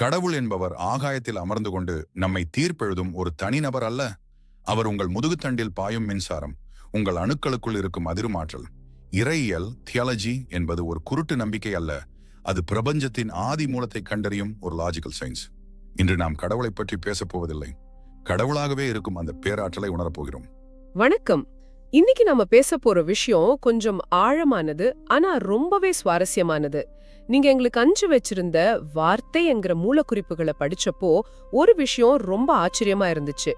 கடவுள் என்பவர் ஆகாயத்தில் அமர்ந்து கொண்டு நம்மை தீர்ப்பெழுதும் ஒரு தனிநபர் அல்ல. அவர் உங்கள் முதுகுத்தண்டில் பாயும் மின்சாரம் உங்கள் அணுக்களுக்குள் இருக்கும் அதிர்மாற்றல். இறையியல் தியாலஜி என்பது ஒரு குருட்டு நம்பிக்கை அல்ல. அது பிரபஞ்சத்தின் ஆதி மூலத்தை கண்டறியும் ஒரு லாஜிக்கல் சயின்ஸ் இன்று நாம் கடவுளை பற்றி பேசப் போவதில்லை. கடவுளாகவே இருக்கும் அந்த பேராற்றலை உணரப்போகிறோம். வணக்கம். இன்னைக்கு நாம பேச போற விஷயம் கொஞ்சம் ஆழமானது ஆனா ரொம்பவே சுவாரஸ்யமானது. நீங்க எங்களுக்கு அஞ்சு வச்சிருந்த வார்த்தை என்கிற மூலக்குறிப்புகளை படிச்சப்போ ஒரு விஷயம் ரொம்ப ஆச்சரியமா இருந்துச்சு.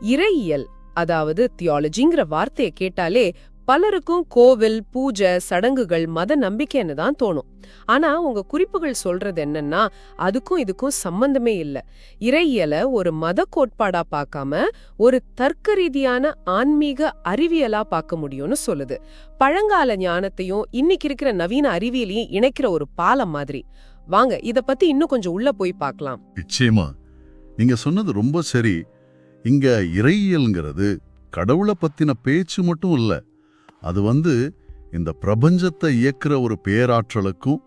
இறையியல் அதாவது தியாலஜிங்கிற வார்த்தையை கேட்டாலே பலருக்கும் கோவில் பூஜை சடங்குகள் மத நம்பிக்கைன்னு தான் தோணும். ஆனா உங்க குறிப்புகள் சொல்றது என்னன்னா அதுக்கும் இதுக்கும் சம்பந்தமே இல்லை. இறையியலை ஒரு மத கோட்பாடா பார்க்காம ஒரு தர்க்க ரீதியான ஆன்மீக அறிவியலா பார்க்க முடியும்னு சொல்லுது. பழங்கால ஞானத்தையும் இன்னைக்கு இருக்கிற நவீன அறிவியலையும் இணைக்கிற ஒரு பாலம் மாதிரி. வாங்க இத பத்தி இன்னும் கொஞ்சம் உள்ள போய் பார்க்கலாம். நிச்சயமா. நீங்க சொன்னது ரொம்ப சரி. இங்க இறையியல்ங்கிறது கடவுளை பத்தின பேச்சு மட்டும் இல்லை அது வந்து இந்த பிரபஞ்சத்தை இயக்கிற ஒரு பேராற்றலுக்கும்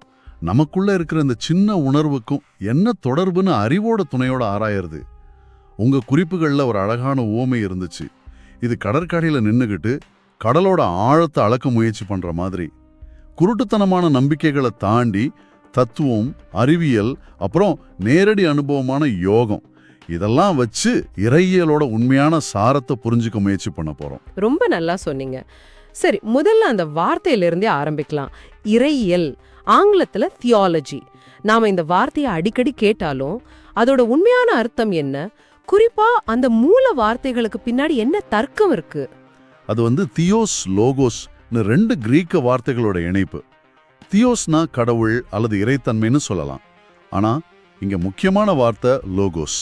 நமக்குள்ள இருக்கிற இந்த சின்ன உணர்வுக்கும் என்ன தொடர்புன்னு அறிவோட துணையோட ஆராயறது. உங்க குறிப்புகளில் ஒரு அழகான ஓமை இருந்துச்சு. இது கடற்கரையில் நின்றுக்கிட்டு கடலோட ஆழத்தை அளக்க முயற்சி பண்ற மாதிரி. குருட்டுத்தனமான நம்பிக்கைகளை தாண்டி தத்துவம் அறிவியல் அப்புறம் நேரடி அனுபவமான யோகம் இதெல்லாம் வச்சு இறையியலோட உண்மையான சாரத்தை புரிஞ்சுக்க முயற்சி பண்ண போறோம். ரொம்ப நல்லா சொன்னீங்க. சரி முதல்ல அந்த வார்த்தையிலிருந்தே ஆரம்பிக்கலாம். இறையியல் ஆங்கிலத்துல தியாலஜி நாம இந்த வார்த்தையை அடிக்கடி கேட்டாலும் அதோட உண்மையான அர்த்தம் என்ன? குறிப்பா அந்த மூல வார்த்தைகளுக்கு பின்னாடி என்ன தர்க்கம் இருக்கு? அது வந்து தியோஸ் லோகோஸ்னு ரெண்டு கிரீக்க வார்த்தைகளோட இணைப்பு. தியோஸ்னா கடவுள் அல்லது இறைத்தன்மைன்னு சொல்லலாம். ஆனா இங்க முக்கியமான வார்த்தை லோகோஸ்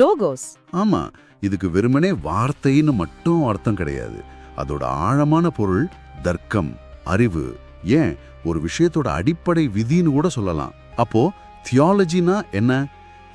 லோகோஸ் ஆமா இதுக்கு வெறுமனே வார்த்தைன்னு மட்டும் அர்த்தம் கிடையாது. அதோட ஆழமான பொருள் தர்க்கம் அறிவு. ஏன்? ஒரு விஷயத்தோட அடிப்படை விதின்னு கூட சொல்லலாம். அப்போ தியாலஜினா என்ன?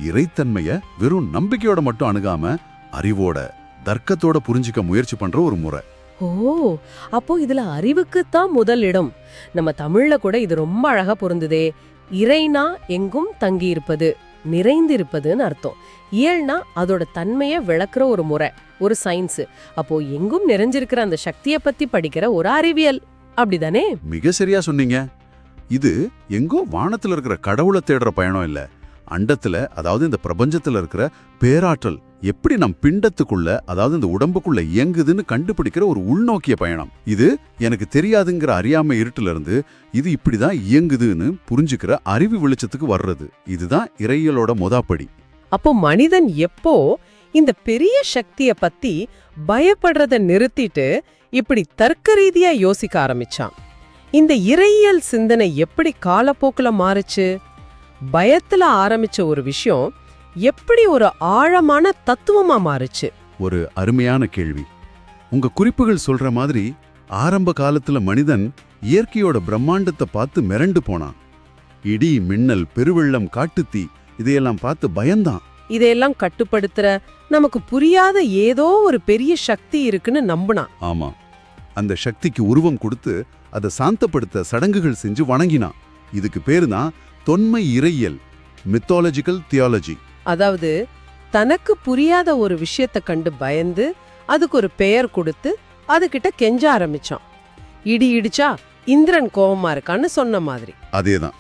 இறைத்தன்மையை வெறும் நம்பிக்கையோட மட்டும் அணுகாம அறிவோட தர்க்கத்தோட புரிஞ்சிக்க முயற்சி பண்ற ஒரு முறை. ஓ! அப்போ இதுல அறிவுக்குத்தான் முதல் இடம். நம்ம தமிழ்ல கூட இது ரொம்ப அழகா பொருந்துதே. இறைனா எங்கும் தங்கி இருப்பது நிறைந்திருப்பதுன்னு அர்த்தம். இயல்னா அதோட தன்மையை விளக்குற ஒரு முறை ஒரு சயின்ஸு அப்போ எங்கும் நிறைஞ்சிருக்கிற அந்த சக்தியை பத்தி படிக்கிற ஒரு அறிவியல். அப்படிதானே? மிக சரியா சொன்னீங்க. இது எங்கோ வானத்தில் இருக்கிற கடவுளை தேடுற பயணம் இல்லை. அண்டத்துல அதாவது இந்த பிரபஞ்சத்துல இருக்கிற பேராற்றல் எப்படி நம் பிண்டத்துக்குள்ள அதாவது இந்த உடம்புக்குள்ள இயங்குதுன்னு கண்டுபிடிக்கிற ஒரு உள்நோக்கிய பயணம். இது எனக்கு தெரியாதுங்கிற அறியாமை இருட்டுல இருந்து இது இப்படிதான் இயங்குதுன்னு புரிஞ்சுக்கிற அறிவு வெளிச்சத்துக்கு வர்றது. இதுதான் இறையலோட மொதாப்படி. அப்போ மனிதன் எப்போ இந்த பெரிய சக்திய பத்தி பயப்படுறத நிறுத்திட்டு இப்படி தர்க்க ரீதியா யோசிக்க ஆரம்பிச்சான்? இந்த இறையியல் சிந்தனை எப்படி காலப்போக்குல மாறுச்சு? பயத்துல ஆரம்பிச்ச ஒரு விஷயம் எப்படி ஒரு ஆழமான தத்துவமா மாறுச்சு? ஒரு அருமையான கேள்வி. உங்க குறிப்புகள் சொல்ற மாதிரி ஆரம்ப காலத்துல மனிதன் இயற்கையோட பிரம்மாண்டத்தை பார்த்து மிரண்டு போனான். இடி மின்னல் பெருவெள்ளம் காட்டுத்தீ இதையெல்லாம் பார்த்து பயந்தான். இதையெல்லாம் கட்டுப்படுத்துற நமக்கு புரியாத ஏதோ ஒரு பெரிய சக்தி இருக்குன்னு நம்புனான். ஆமா. அந்த சக்திக்கு உருவம் கொடுத்து அதை சாந்தப்படுத்த சடங்குகள் செஞ்சு வணங்கினான். இதுக்கு பேரு தான் தொன்மை இறையியல் மித்தாலஜிக்கல் தியாலஜி அதாவது தனக்கு புரியாத ஒரு விஷயத்த கண்டு பயந்து அதுக்கு ஒரு பெயர் கொடுத்து அதுகிட்ட கெஞ்ச ஆரம்பிச்சான். இடி இடிச்சா இந்திரன் கோவமா இருக்கான்னு சொன்ன மாதிரி. அதேதான்.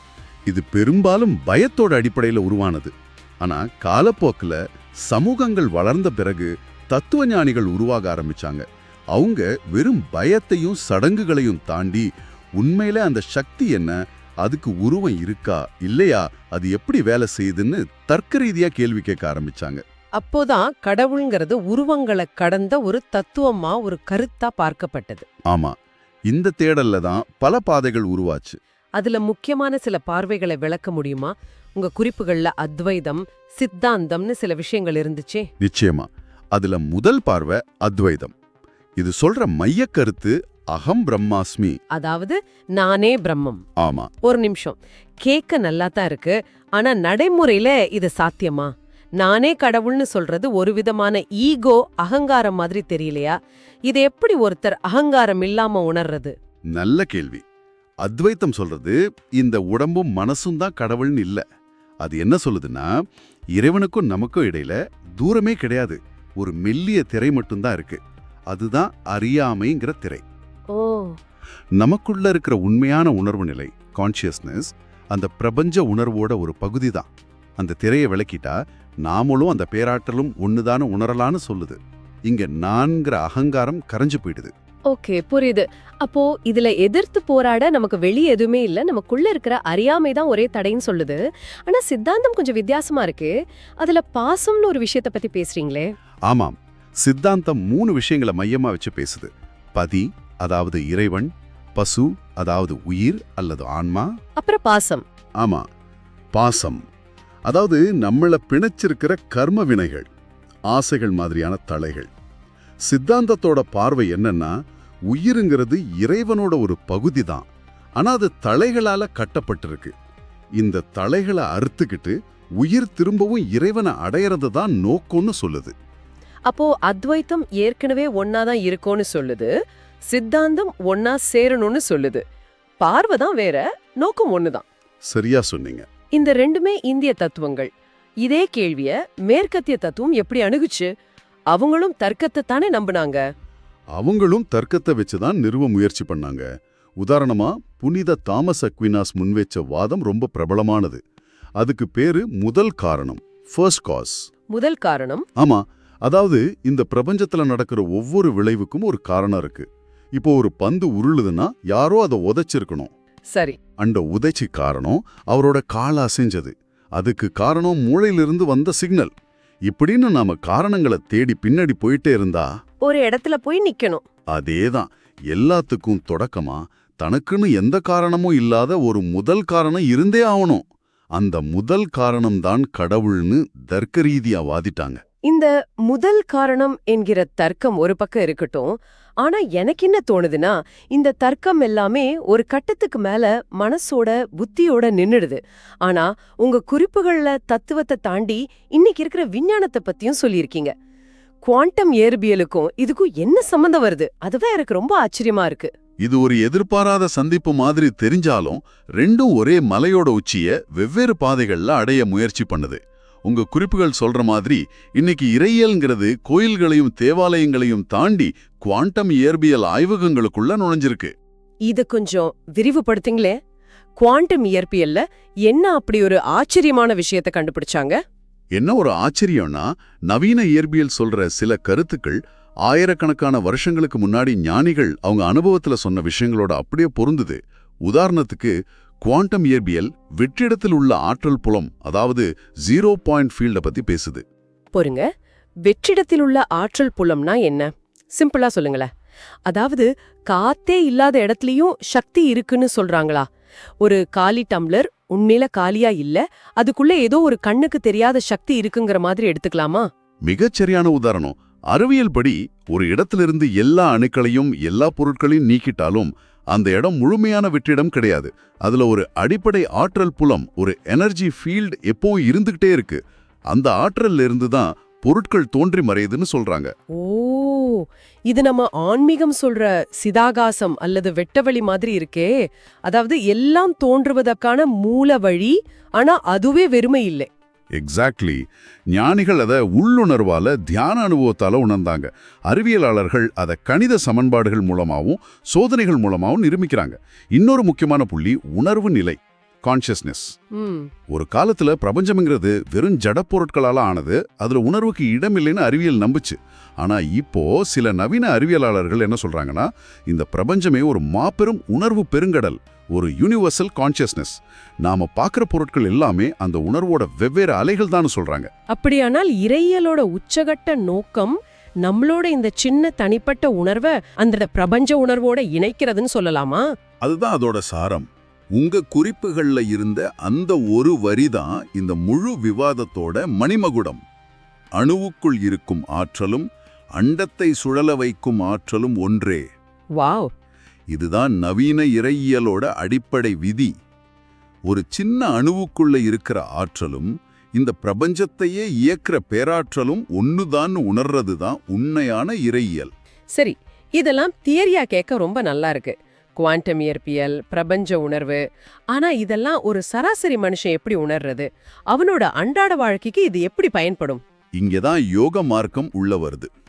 இது பெரும்பாலும் பயத்தோட அடிப்படையில உருவானது. ஆனா காலப்போக்குல சமூகங்கள் வளர்ந்த பிறகு தத்துவ ஞானிகள் உருவாக ஆரம்பிச்சாங்க. அவங்க வெறும் பயத்தையும் சடங்குகளையும் தாண்டி உண்மையில அந்த சக்தி என்ன அதுக்கு உருவம் இருக்கா இல்லையா அது எப்படி வேலை செய்யுதுன்னு தர்க்க ரீதியா கேள்வி கேட்க ஆரம்பிச்சாங்க. அப்போதான் கடவுள்ங்கிறது உருவங்களை கடந்த ஒரு தத்துவமா ஒரு கருத்தா பார்க்கப்பட்டது. ஆமா இந்த தேடல்ல தான் பல பாதைகள் உருவாச்சு. அதுல முக்கியமான சில பார்வைகளை விளக்க முடியுமா? உங்க குறிப்புகள்ல அத்வைதம் சித்தாந்தம்னு சில விஷயங்கள் இருந்துச்சே. நிச்சயமா அதுல முதல் பார்வை அத்வைதம். இது சொல்ற மையக் கருத்து அகம் பிரம்மாஸ்மி. அதாவது நானே பிரம்மம். ஆமா. ஒரு நிமிஷம். கேட்க நல்லா தான் இருக்கு. ஆனா நடைமுறையில இது சாத்தியமா? நானே கடவுள்னு சொல்றது ஒரு விதமான ஈகோ அகங்காரம் மாதிரி தெரியலையா? இது எப்படி ஒருத்தர் அகங்காரம் இல்லாம உணர்றது? நல்ல கேள்வி. அத்வைத்தம் சொல்றது இந்த உடம்பும் மனசும் தான் கடவுள்னு இல்ல. அது என்ன சொல்லுதுன்னா இறைவனுக்கும் நமக்கும் இடையில தூரமே கிடையாது. ஒரு மெல்லிய திரை மட்டும்தான் இருக்கு. அதுதான் அறியாமைங்கிற திரை. ஓ. நமக்குள்ள இருக்கிற உண்மையான உணர்வு நிலை கான்ஷியஸ்னஸ் அந்த பிரபஞ்ச உணர்வோட ஒரு பகுதி தான் அந்த திரையை விளக்கிட்டா நாமளும் அந்த பேராற்றலும் ஒண்ணுதான உணரலான்னு சொல்லுது. இங்க நான்கிற அகங்காரம் கரைஞ்சு போயிடுது. ஓகே புரியுது. அப்போ இதுல எதிர்த்து போராட நமக்கு வெளியே எதுவுமே இல்ல நமக்குள்ள இருக்கிற அறியாமை தான் ஒரே தடைன்னு சொல்லுது. ஆனா சித்தாந்தம் கொஞ்சம் வித்தியாசமா இருக்கு. அதுல பாசம்னு ஒரு விஷயத்த பத்தி பேசுறீங்களே? ஆமாம். சித்தாந்தம் மூணு விஷயங்களை மையமா வச்சு பேசுது. பதி அதாவது இறைவன் பசு அதாவது உயிர் அல்லது ஆன்மா. அப்புறம் பாசம். ஆமா பாசம். அதாவது நம்மள பிணைச்சிருக்கிற கர்ம வினைகள் ஆசைகள் மாதிரியான தலைகள். சித்தாந்தத்தோட பார்வை என்னன்னா உயிருங்கிறது இறைவனோட ஒரு பகுதி தான் ஆனா அது தலைகளால கட்டப்பட்டிருக்கு. இந்த தலைகளை அறுத்துக்கிட்டு உயிர் திரும்பவும் இறைவனை அடையறது தான் நோக்கம்னு சொல்லுது. அப்போ அத்வைத்தம் ஏற்கனவே ஒன்னாதான் இருக்கும்னு சொல்லுது. சித்தாந்தம் ஒன்னா சேரணும்னு சொல்லுது. பார்வை தான் வேற நோக்கம் ஒண்ணுதான். சரியா சொன்னீங்க. இந்த ரெண்டுமே இந்திய தத்துவங்கள். இதே கேள்விய மேற்கத்திய தத்துவம் எப்படி அணுகுச்சு? அவங்களும் தர்க்கத்தை தானே நம்புனாங்க? அவங்களும் தர்க்கத்தை வச்சு தான் நிறுவ முயற்சி பண்ணாங்க. உதாரணமா புனித தாமஸ் அக்வினாஸ் முன்வைச்ச வாதம் ரொம்ப பிரபலமானது. அதுக்கு பேரு முதல் காரணம் ஃபர்ஸ்ட் காஸ் முதல் காரணம்? ஆமா அதாவது இந்த பிரபஞ்சத்துல நடக்கிற ஒவ்வொரு விளைவுக்கும் ஒரு காரணம் இருக்கு. இப்போ ஒரு பந்து உருளுதுன்னா யாரோ அதை உதைச்சிருக்கணும். சரி. அந்த உதைச்சி காரணம் அவரோட கால அசைஞ்சது. அதுக்கு காரணம் மூளையிலிருந்து வந்த சிக்னல். இப்படின்னு நாம காரணங்களை தேடி பின்னாடி போயிட்டே இருந்தா? ஒரு இடத்துல போய் நிக்கணும். அதேதான். எல்லாத்துக்கும் தொடக்கமா தனக்குன்னு எந்த காரணமும் இல்லாத ஒரு முதல் காரணம் இருந்தே ஆகணும். அந்த முதல் காரணம்தான் கடவுள்னு தர்க்க ரீதியா வாதிட்டாங்க. இந்த முதல் காரணம் என்கிற தர்க்கம் ஒரு பக்கம் இருக்கட்டும். ஆனா எனக்கு என்ன தோணுதுன்னா இந்த தர்க்கம் எல்லாமே ஒரு கட்டத்துக்கு மேல மனசோட புத்தியோட நின்னுடுது. ஆனா உங்க குறிப்புகள்ல தத்துவத்தை தாண்டி இன்னைக்கு இருக்கிற விஞ்ஞானத்தை பத்தியும் சொல்லியிருக்கீங்க. குவாண்டம் இயற்பியலுக்கும் இதுக்கும் என்ன சம்மந்தம் வருது? அதுதான் எனக்கு ரொம்ப ஆச்சரியமா இருக்கு. இது ஒரு எதிர்பாராத சந்திப்பு மாதிரி தெரிஞ்சாலும் ரெண்டும் ஒரே மலையோட உச்சிய வெவ்வேறு பாதைகள்ல அடைய முயற்சி பண்ணுது. உங்க குறிப்புகள் சொல்ற மாதிரி இன்னைக்கு இறையியல்ங்கிறது கோயில்களையும் தேவாலயங்களையும் தாண்டி குவாண்டம் இயற்பியல் ஆய்வகங்களுக்குள்ள நுழைஞ்சிருக்கு. இது கொஞ்சம் விரிவுபடுத்துங்களே. குவாண்டம் இயற்பியல்ல என்ன அப்படி ஒரு ஆச்சரியமான விஷயத்தை கண்டுபிடிச்சாங்க? என்ன ஒரு ஆச்சரியம்னா நவீன இயற்பியல் சொல்ற சில கருத்துக்கள் ஆயிரக்கணக்கான வருஷங்களுக்கு முன்னாடி ஞானிகள் அவங்க அனுபவத்துல சொன்ன விஷயங்களோட அப்படியே பொருந்துது. உதாரணத்துக்கு குவாண்டம் இயற்பியல் வெற்றிடத்தில் உள்ள ஆற்றல் புலம் அதாவது ஜீரோ பாயிண்ட் ஃபீல்ட பத்தி பேசுது. பொறுங்க வெற்றிடத்தில் உள்ள ஆற்றல் புலம்னா என்ன? சிம்பிளா சொல்லுங்களேன். அதாவது காத்தே இல்லாத இடத்துலயும் சக்தி இருக்குன்னு சொல்றாங்களா? ஒரு காலி டம்ளர் உண்மையில காலியா இல்ல அதுக்குள்ள ஏதோ ஒரு கண்ணுக்கு தெரியாத சக்தி இருக்குங்கிற மாதிரி எடுத்துக்கலாமா? மிகச்சரியான உதாரணம். அறிவியல் படி ஒரு இடத்திலிருந்து எல்லா அணுக்களையும் எல்லா பொருட்களையும் நீக்கிட்டாலும் அந்த இடம் முழுமையான வெற்றிடம் கிடையாது. அதுல ஒரு அடிப்படை ஆற்றல் புலம் ஒரு எனர்ஜி ஃபீல்ட் எப்பவும் இருந்துகிட்டே இருக்கு. அந்த ஆற்றல்ல இருந்து தான் பொருட்கள் தோன்றி மறையுதுன்னு சொல்றாங்க. ஓ இது நம்ம ஆன்மீகம் சொல்ற சிதாகாசம் அல்லது வெட்டவழி மாதிரி இருக்கே. அதாவது எல்லாம் தோன்றுவதற்கான மூல வழி ஆனா அதுவே வெறுமை இல்லை. எக்ஸாக்ட்லி ஞானிகள் அதை உள்ளுணர்வால தியான அனுபவத்தால உணர்ந்தாங்க. அறிவியலாளர்கள் அதை கணித சமன்பாடுகள் மூலமாவும் சோதனைகள் மூலமாவும் நிரூபிக்கிறாங்க. இன்னொரு முக்கியமான புள்ளி உணர்வு நிலை கான்ஷியஸ்னஸ் ஒரு காலத்துல பிரபஞ்சம்ங்கிறது வெறும் ஜட பொருட்களால ஆனது அதுல உணர்வுக்கு இடமில்லைன்னு அறிவியல் நம்புச்சு. ஆனா இப்போ சில நவீன அறிவியலாளர்கள் என்ன சொல்றாங்கன்னா இந்த பிரபஞ்சமே ஒரு மாபெரும் உணர்வு பெருங்கடல் ஒரு யூனிவர்சல் கான்ஷியஸ்னஸ் நாம பார்க்குற பொருட்கள் எல்லாமே அந்த உணர்வோட வெவ்வேறு அலைகள் தான் சொல்றாங்க. அப்படியானால் இறையியலோட உச்சகட்ட நோக்கம் நம்மளோட இந்த சின்ன தனிப்பட்ட உணர்வை அந்த பிரபஞ்ச உணர்வோட இணைக்கிறதுன்னு சொல்லலாமா? அதுதான் அதோட சாரம். உங்க குறிப்புகள்ல இருந்த அந்த ஒரு வரி தான் இந்த முழு விவாதத்தோட மணிமகுடம். அணுவுக்குள் இருக்கும் ஆற்றலும் அண்டத்தை சுழல வைக்கும் ஆற்றலும் ஒன்றே. வாவ். இதுதான் நவீன இறையியலோட அடிப்படை விதி. ஒரு சின்ன அணுவுக்குள்ள இருக்கிற ஆற்றலும் இந்த பிரபஞ்சத்தையே இயக்குற பேராற்றலும் ஒண்ணுதான் உணர்றது தான் உண்மையான இறையியல். சரி இதெல்லாம் தியரியா கேட்க ரொம்ப நல்லா இருக்கு. குவாண்டம் இயற்பியல் பிரபஞ்ச உணர்வு. ஆனா இதெல்லாம் ஒரு சராசரி மனுஷன் எப்படி உணர்றது? அவனோட அன்றாட வாழ்க்கைக்கு இது எப்படி பயன்படும்? இங்கதான் யோக மார்க்கம் உள்ள வருது.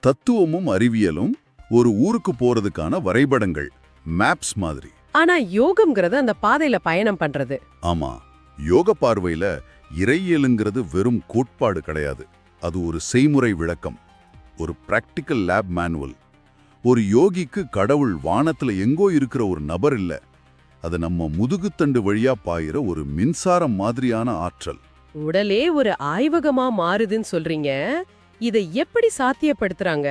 தத்துவமும் அறிவியலும் ஒரு ஊருக்கு போறதுக்கான வரைபடங்கள் மேப்ஸ் மாதிரி. ஆனா யோகம்ங்கிறது அந்த பாதையில பயணம் பண்றது. ஆமா யோக பார்வையில இறையியலுங்கிறது வெறும் கோட்பாடு கிடையாது. அது ஒரு செய்முறை விளக்கம் ஒரு பிராக்டிக்கல் லேப் மேனுவல் ஒரு யோகிக்கு கடவுள் வானத்துல எங்கோ இருக்கிற ஒரு நபர் இல்ல அது நம்ம முதுகுத்தண்டு வழியா பாயிற ஒரு மின்சாரம் மாதிரியான ஆற்றல். உடலே ஒரு ஆய்வகமா மாறுதுன்னு சொல்றீங்க. இதை எப்படி சாத்தியப்படுத்துறாங்க?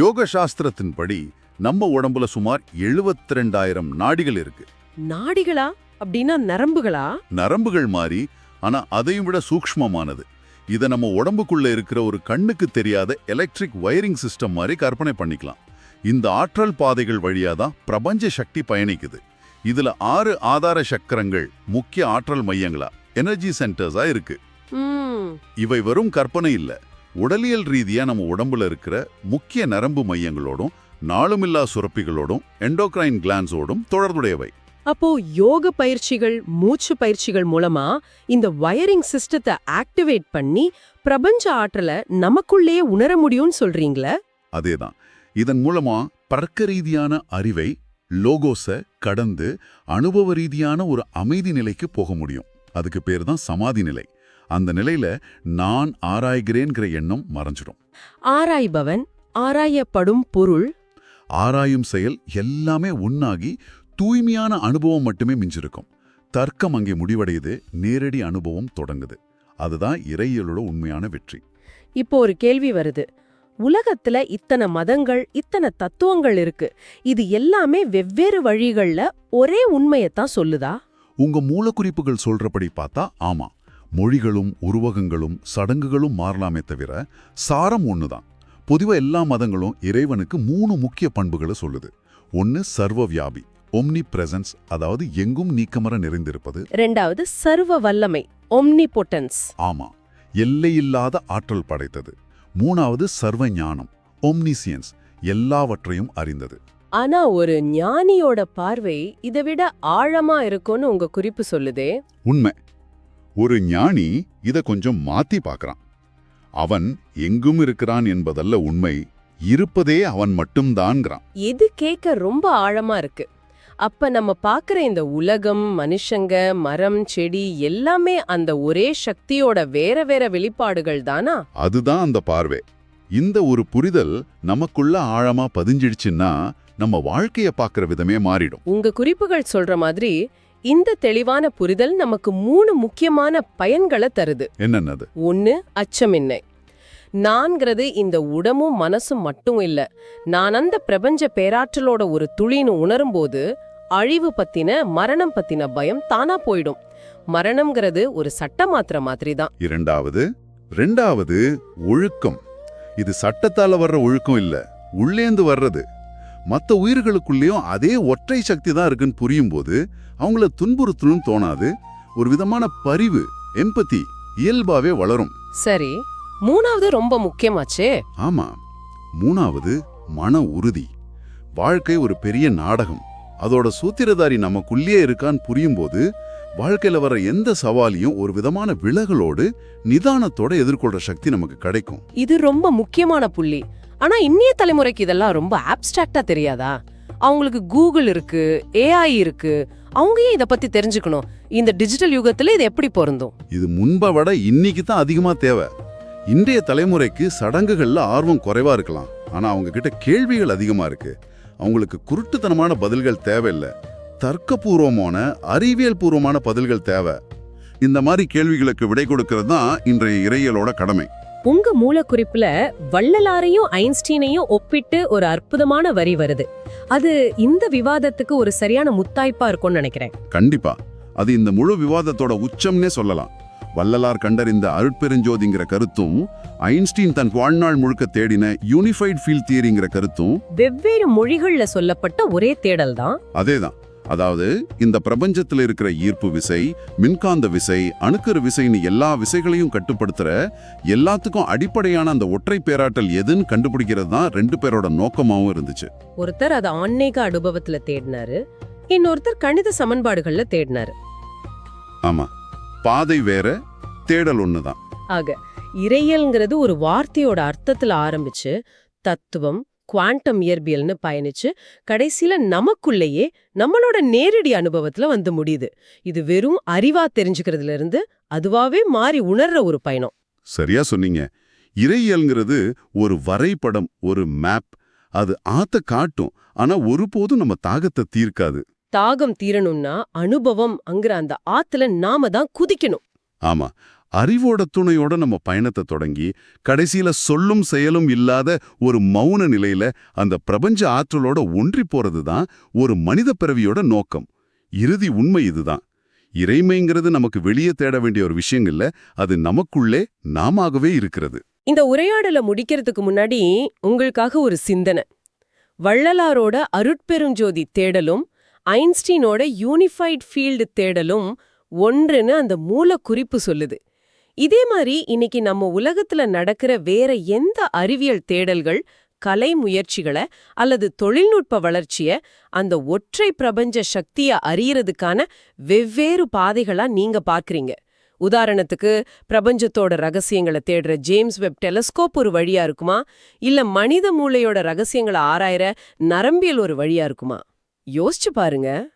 யோக சாஸ்திரத்தின்படி நம்ம உடம்புல சுமார் 72000 நாடிகள் இருக்கு. நாடிகளா? அப்படின்னா நரம்புகளா? நரம்புகள் மாதிரி ஆனா அதையும் விட சூக்ஷ்மமானது. இதை நம்ம உடம்புக்குள்ள இருக்கிற ஒரு கண்ணுக்கு தெரியாத எலக்ட்ரிக் வயரிங் சிஸ்டம் மாதிரி கற்பனை பண்ணிக்கலாம். இந்த ஆற்றல் பாதைகள் வழியா தான் பிரபஞ்ச சக்தி பயணிக்குது. இதுல ஆறு ஆதார சக்கரங்கள் முக்கிய ஆற்றல் மையங்களா எனர்ஜி சென்டர்ஸா இருக்கு. இவை வெறும் கற்பனை இல்ல. உடலியல் ரீதியா நம்ம உடம்புல இருக்கிற முக்கிய நரம்பு மையங்களோடும் நாளுமில்லா சுரப்பிகளோடும் எண்டோக்ரைன் கிளான்ஸோடும் தொடர்புடையவை. அப்போ யோக பயிற்சிகள் மூச்சு பயிற்சிகள் மூலமா இந்த வயரிங் சிஸ்டத்தை ஆக்டிவேட் பண்ணி பிரபஞ்ச ஆற்றலை நமக்குள்ளேயே உணர முடியும்னு சொல்றீங்களே? அதேதான். இதன் மூலமா பறக்க ரீதியான அறிவை லோகோஸ கடந்து அனுபவ ரீதியான ஒரு அமைதி நிலைக்கு போக முடியும். அதுக்கு பேர் தான் சமாதி நிலை. அந்த நிலையில நான் ஆராய்கிறேன்கிற எண்ணம் மறைஞ்சிடும். ஆராய்பவன் ஆராயப்படும் பொருள். ஆராயும் செயல் எல்லாமே ஒன்னாகி தூய்மையான அனுபவம் மட்டுமே மிஞ்சிருக்கும். தர்க்கம் அங்கே முடிவடையுது நேரடி அனுபவம் தொடங்குது. அதுதான் இறையியலோட உண்மையான வெற்றி. இப்போ ஒரு கேள்வி வருது. உலகத்துல இத்தனை மதங்கள் இத்தனை தத்துவங்கள் இருக்கு. இது எல்லாமே வெவ்வேறு வழிகள்ல ஒரே உண்மையத்தான் சொல்லுதா? உங்க மூலக்குறிப்புகள் சொல்றபடி பார்த்தா ஆமா. மொழிகளும் உருவகங்களும் சடங்குகளும் மாறலாமே தவிர சாரம் ஒண்ணுதான். பொதுவா எல்லா மதங்களும் இறைவனுக்கு மூணு முக்கிய பண்புகளை சொல்லுது. ஒன்னு சர்வவியாபி ஒம்னி பிரசன்ஸ் அதாவது எங்கும் நீக்கமர நிறைந்திருப்பது. ரெண்டாவது சர்வ வல்லமை ஒம்னிபொட்டன்ஸ் ஆமா எல்லையில்லாத ஆற்றல் படைத்தது. மூணாவது சர்வ ஞானம் ஒம்னிசியன்ஸ் எல்லாவற்றையும் அறிந்தது. ஆனா ஒரு ஞானியோட பார்வை இதை விட ஆழமா இருக்கும்னு உங்க குறிப்பு சொல்லுதே. உண்மை. ஒரு ஞானி இத கொஞ்சம் மாத்தி பார்க்கறான். அவன் எங்கும் இருக்கிறான் என்பதல்ல உண்மை இருப்பதே அவன் மட்டும்தான்ங்கிறான் இது கேட்க ரொம்ப ஆழமா இருக்கு. அப்ப நம்ம பாக்குற இந்த உலகம் மனுஷங்க மரம் செடி எல்லாமே அந்த ஒரே சக்தியோட வேற வேற வெளிப்பாடுகள் தானா? அதுதான் அந்த பார்வை. இந்த ஒரு புரிதல் நமக்குள்ள ஆழமா பதிஞ்சிடுச்சுன்னா நம்ம வாழ்க்கைய பார்க்கிற விதமே மாறிடும். உங்க குறிப்புகள் சொல்ற மாதிரி இந்த தெளிவான புரிதல் நமக்கு மூணு முக்கியமான பயன்களை தருது. என்னன்னது? ஒன்னு அச்சமின்மை. நான்கிறது இந்த உடமும் மனசும் மட்டும் இல்ல. நான் அந்த பிரபஞ்ச பேராற்றலோட ஒரு துளின்னு உணரும்போது அழிவு பத்தின மரணம் பத்தின பயம் தானா போயிடும். மரணம்ங்கிறது ஒரு சட்ட மாத்திர மாதிரி தான் இரண்டாவது ரெண்டாவது ஒழுக்கம். இது சட்டத்தால வர்ற ஒழுக்கம் இல்ல. உள்ளேந்து வர்றது. மத்த உயிர்களுக்குள்ளேயும் அதே ஒற்றை சக்தி தான் இருக்குன்னு புரியும் போது அவங்கள துன்புறுத்தணும்னு தோணாது. ஒரு விதமான பரிவு எம்பத்தி இயல்பாவே வளரும். சரி மூணாவது ரொம்ப முக்கியமாச்சே. ஆமா மூணாவது மன உறுதி. வாழ்க்கை ஒரு பெரிய நாடகம். அதோட சூத்திரதாரி நமக்குள்ளேயே இருக்கான்னு புரியும்போது வாழ்க்கையில வர எந்த சவாலையும் ஒரு விதமான விலகலோடு நிதானத்தோட எதிர்கொள்ற சக்தி நமக்கு கிடைக்கும். இது ரொம்ப முக்கியமான புள்ளி. ஆனா இன்னைய தலைமுறைக்கு இதெல்லாம் ரொம்ப ஆப்ஸ்ட்ராக்டா தெரியாதா? அவங்களுக்கு கூகுள் இருக்கு ஏஐ இருக்கு. அவங்க ஏன் இதை பத்தி தெரிஞ்சுக்கணும்? இந்த டிஜிட்டல் யுகத்துல இது எப்படி பொருந்தும்? இது முன்பை விட இன்னைக்கு தான் அதிகமா தேவை. இன்றைய தலைமுறைக்கு சடங்குகள்ல ஆர்வம் குறைவா இருக்கலாம். ஆனா அவங்க கிட்ட கேள்விகள் அதிகமா இருக்கு. அவங்களுக்கு குருட்டுத்தனமான பதில்கள் தேவையில்லை. தர்க்கபூர்வமான அறிவியல் பூர்வமான பதில்கள் தேவை. இந்த மாதிரி கேள்விகளுக்கு விடை கொடுக்கிறது தான் இன்றைய இறையலோட கடமை. உங்க மூலக்குறிப்புல வள்ளலாரையும் ஐன்ஸ்டீனையும் ஒப்பிட்டு ஒரு அற்புதமான வரி வருது. அது இந்த விவாதத்துக்கு ஒரு சரியான முத்தாய்ப்பா இருக்கும்னு நினைக்கிறேன். கண்டிப்பா. அது இந்த முழு விவாதத்தோட உச்சம்னே சொல்லலாம். வள்ளலார் கண்டறிந்த அருட்பெருஞ்சோதிங்கிற கருத்தும் ஐன்ஸ்டீன் தன் வாழ்நாள் முழுக்க தேடின யூனிஃபைட் ஃபீல்ட் தியரிங்கிற கருத்தும் வெவ்வேறு மொழிகள்ல சொல்லப்பட்ட ஒரே தேடல் தான் அதேதான். அதாவது இந்த பிரபஞ்சத்துல இருக்கிற ஈர்ப்பு விசை மின்காந்த விசை அணுக்கரு விசைன்னு எல்லா விசைகளையும் கட்டுப்படுத்துற எல்லாத்துக்கும் அடிப்படையான அந்த ஒற்றை பேராற்றல் எதுன்னு கண்டுபிடிக்கிறது தான் ரெண்டு பேரோட நோக்கமாவும் இருந்துச்சு. ஒருத்தர் அதை ஆன்மீக அனுபவத்துல தேடினாரு இன்னொருத்தர் கணித சமன்பாடுகள்ல தேடினாரு. ஆமா. பாதை வேற தேடல் ஒண்ணுதான் ஆக இறையல்ங்கிறது ஒரு வார்த்தையோட அர்த்தத்துல ஆரம்பிச்சு தத்துவம் குவாண்டம் இயற்பியல்னு பயணிச்சு கடைசியில நமக்குள்ளேயே நம்மளோட நேரடி அனுபவத்துல வந்து முடியுது. இது வெறும் அறிவா தெரிஞ்சுக்கிறதுல இருந்து அதுவாவே மாறி உணர்ற ஒரு பயணம். சரியா சொன்னீங்க. இறையியல்ங்கிறது ஒரு வரைபடம் ஒரு மேப் அது ஆத்த காட்டும். ஆனா ஒருபோதும் நம்ம தாகத்தை தீர்க்காது. தாகம் தீரணும்னா அனுபவம் அங்கிற அந்த ஆத்துல நாம தான் குதிக்கணும். ஆமா. அறிவோட துணையோட நம்ம பயணத்தை தொடங்கி கடைசியில சொல்லும் செயலும் இல்லாத ஒரு மௌன நிலையில அந்த பிரபஞ்ச ஆற்றலோட ஒன்றி போறது தான் ஒரு மனித பிறவியோட நோக்கம். இறுதி உண்மை இதுதான். இறைமைங்கிறது நமக்கு வெளியே தேட வேண்டிய ஒரு விஷயம் அது நமக்குள்ளே நாமாகவே இருக்கிறது. இந்த உரையாடலை முடிக்கிறதுக்கு முன்னாடி உங்களுக்காக ஒரு சிந்தனை. வள்ளலாரோட அருட்பெருஞ்சோதி தேடலும் ஐன்ஸ்டீனோட யூனிஃபைட் ஃபீல்டு தேடலும் ஒன்றுன்னு அந்த மூல குறிப்பு சொல்லுது. இதே மாதிரி இன்னைக்கு நம்ம உலகத்துல நடக்கிற வேற எந்த அறிவியல் தேடல்கள் கலை முயற்சிகளை அல்லது தொழில்நுட்ப வளர்ச்சிய அந்த ஒற்றை பிரபஞ்ச சக்திய அறியறதுக்கான வெவ்வேறு பாதைகளா நீங்க பார்க்கறீங்க. உதாரணத்துக்கு பிரபஞ்சத்தோட ரகசியங்களை தேடுற ஜேம்ஸ் வெப் டெலஸ்கோப் ஒரு வழியா இருக்குமா? இல்ல மனித மூளையோட ரகசியங்களை ஆராயற நரம்பியல் ஒரு வழியா இருக்குமா? யோசிச்சு பாருங்க.